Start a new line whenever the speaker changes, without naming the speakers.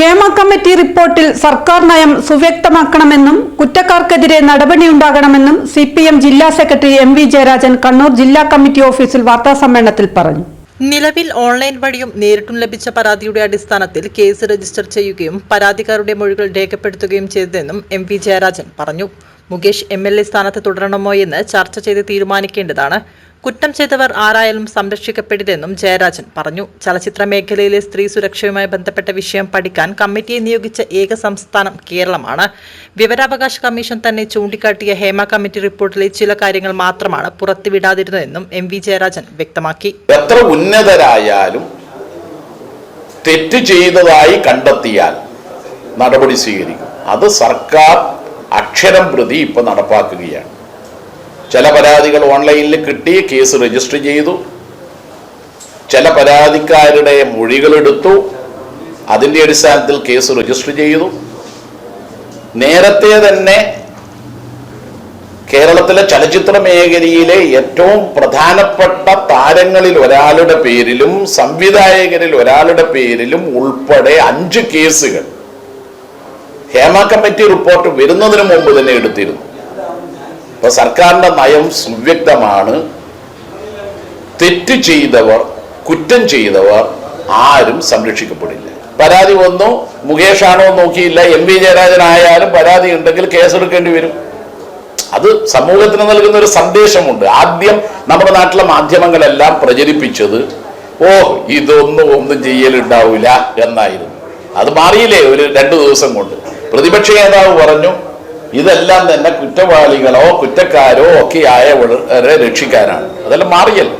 Hema committee റിപ്പോർട്ടിൽ സർക്കാർ നയം സുവ്യക്തമാക്കണമെന്നും കുറ്റക്കാർക്കെതിരെ നടപടിയുണ്ടാകണമെന്നും സി പി എം ജില്ലാ secretary M V Jayarajan Kannur ജില്ലാ കമ്മിറ്റി ഓഫീസിൽ വാർത്താസമ്മേളനത്തിൽ പറഞ്ഞു.
നിലവിൽ ഓൺലൈൻ വഴിയും നേരിട്ടും ലഭിച്ച പരാതിയുടെ അടിസ്ഥാനത്തിൽ കേസ് രജിസ്റ്റർ ചെയ്യുകയും പരാതിക്കാരുടെ മൊഴികൾ രേഖപ്പെടുത്തുകയും ചെയ്തതെന്നും എം വി ജയരാജൻ പറഞ്ഞു. മുകേഷ് എം എൽ എ സ്ഥാനത്ത് തുടരണമോ എന്ന് ചർച്ച ചെയ്ത് തീരുമാനിക്കേണ്ടതാണ്. കുറ്റം ചെയ്തവർ ആരായാലും സംരക്ഷിക്കപ്പെടില്ലെന്നും ജയരാജൻ പറഞ്ഞു. ചലച്ചിത്ര മേഖലയിലെ സ്ത്രീ സുരക്ഷയുമായി ബന്ധപ്പെട്ട വിഷയം പഠിക്കാൻ കമ്മിറ്റിയെ നിയോഗിച്ച ഏക സംസ്ഥാനം കേരളമാണ്. വിവരാവകാശ കമ്മീഷൻ തന്നെ ചൂണ്ടിക്കാട്ടിയ ഹേമ കമ്മിറ്റി റിപ്പോർട്ടിലെ ചില കാര്യങ്ങൾ മാത്രമാണ് പുറത്തുവിടാതിരുന്നതെന്നും എം വി ജയരാജൻ വ്യക്തമാക്കി.
എത്ര ഉന്നതരായാലും തെറ്റ് ചെയ്തതായി കണ്ടെത്തിയാൽ നടപടി സ്വീകരിക്കും. അത് സർക്കാർ അക്ഷരം പ്രതി ഇപ്പൊ നടപ്പാക്കുകയാണ്. ചില പരാതികൾ ഓൺലൈനിൽ കിട്ടി കേസ് രജിസ്റ്റർ ചെയ്തു. ചില പരാതിക്കാരുടെ മൊഴികളെടുത്തു അതിന്റെ അടിസ്ഥാനത്തിൽ കേസ് രജിസ്റ്റർ ചെയ്തു. നേരത്തെ തന്നെ കേരളത്തിലെ ചലച്ചിത്ര മേഖലയിലെ ഏറ്റവും പ്രധാനപ്പെട്ട താരങ്ങളിൽ ഒരാളുടെ പേരിലും സംവിധായകരിൽ ഒരാളുടെ പേരിലും ഉൾപ്പെടെ അഞ്ച് കേസുകൾ ഹേമ കമ്മിറ്റി റിപ്പോർട്ട് വരുന്നതിന് മുമ്പ് തന്നെ എടുത്തിരുന്നു. ഇപ്പൊ സർക്കാരിന്റെ നയം സുവ്യക്തമാണ്. തെറ്റ് ചെയ്തവർ കുറ്റം ചെയ്തവർ ആരും സംരക്ഷിക്കപ്പെടില്ല. പരാതി വന്നു ആണോ നോക്കിയില്ല എം വി ജയരാജൻ ആയാലും പരാതി ഉണ്ടെങ്കിൽ കേസെടുക്കേണ്ടി വരും. അത് സമൂഹത്തിന് നൽകുന്ന ഒരു സന്ദേശമുണ്ട്. ആദ്യം നമ്മുടെ നാട്ടിലെ മാധ്യമങ്ങളെല്ലാം പ്രചരിപ്പിച്ചത് ഓ ഇതൊന്നും ഒന്നും ചെയ്യലുണ്ടാവില്ല എന്നായിരുന്നു. അത് മാറിയില്ലേ ഒരു രണ്ടു ദിവസം കൊണ്ട്? പ്രതിപക്ഷ നേതാവ് പറഞ്ഞു ഇതെല്ലാം തന്നെ കുറ്റവാളികളോ കുറ്റക്കാരോ ഒക്കെ ആയവരെ രക്ഷിക്കാനാണ്. അതെല്ലാം മാറിയല്ലോ?